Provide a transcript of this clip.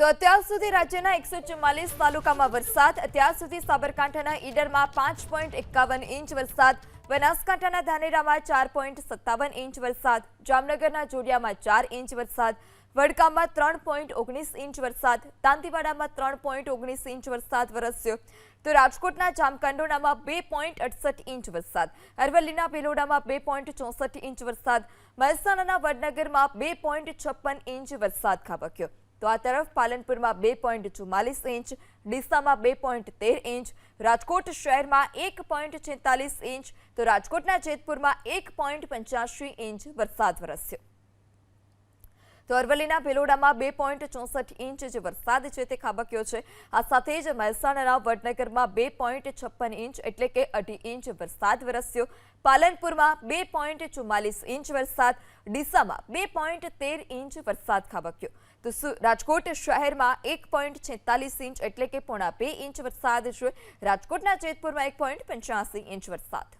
તો અત્યાર સુધી રાજ્યના એકસો ચુમ્માલીસ તાલુકામાં વરસાદ, અત્યાર સુધી સાબરકાંઠાના ઈડરમાં પાંચ પોઈન્ટ એકાવન ઇંચ વરસાદ, બનાસકાંઠાના ધાનેરામાં ચાર પોઈન્ટ સત્તાવન ઇંચ વરસાદ, જામનગરના જોડિયામાં ચાર ઇંચ વરસાદ, વડગામમાં ત્રણ પોઈન્ટ ઓગણીસ ઇંચ વરસાદ દાંતીવાડામાં ત્રણ પોઈન્ટ ઓગણીસ ઇંચ વરસાદ વરસ્યો. તો રાજકોટના જામકંડોડામાં બે પોઈન્ટ અડસઠ ઇંચ વરસાદ, અરવલ્લીના ભેલોડામાં બે પોઈન્ટ ચોસઠ ઇંચ વરસાદ, મહેસાણાના વડનગરમાં બે પોઈન્ટ છપ્પન ઇંચ વરસાદ ખાબક્યો. તો આ તરફ પાલનપુરમાં બે પોઈન્ટ ચુમ્માલીસ ઇંચ, ડીસામાં બે પોઈન્ટ તેર ઇંચ, રાજકોટ શહેરમાં એક પોઈન્ટ છેતાલીસ ઇંચ, તો રાજકોટના જેતપુરમાં એક પોઈન્ટ પંચ્યાસી ઇંચ વરસાદ વરસ્યો. તો અરવલ્લીના ભેલોડામાં બે પોઈન્ટ ચોસઠ ઇંચ જે વરસાદ છે તે ખાબક્યો છે. આ સાથે જ મહેસાણાના વડનગરમાં બે પોઈન્ટ છપ્પન ઇંચ એટલે કે અઢી ઇંચ વરસાદ વરસ્યો. પાલનપુરમાં બે પોઈન્ટ ચુમ્માલીસ ઇંચ વરસાદ. ડીસામાં બે પોઈન્ટ તેર ઇંચ વરસાદ ખાબક્યો. તો રાજકોટ શહેરમાં એક પોઈન્ટ છેતાલીસ ઇંચ એટલે કે પોણા બે ઇંચ વરસાદ છે. રાજકોટના જેતપુરમાં એક પોઈન્ટ પંચ્યાસી ઇંચ વરસાદ.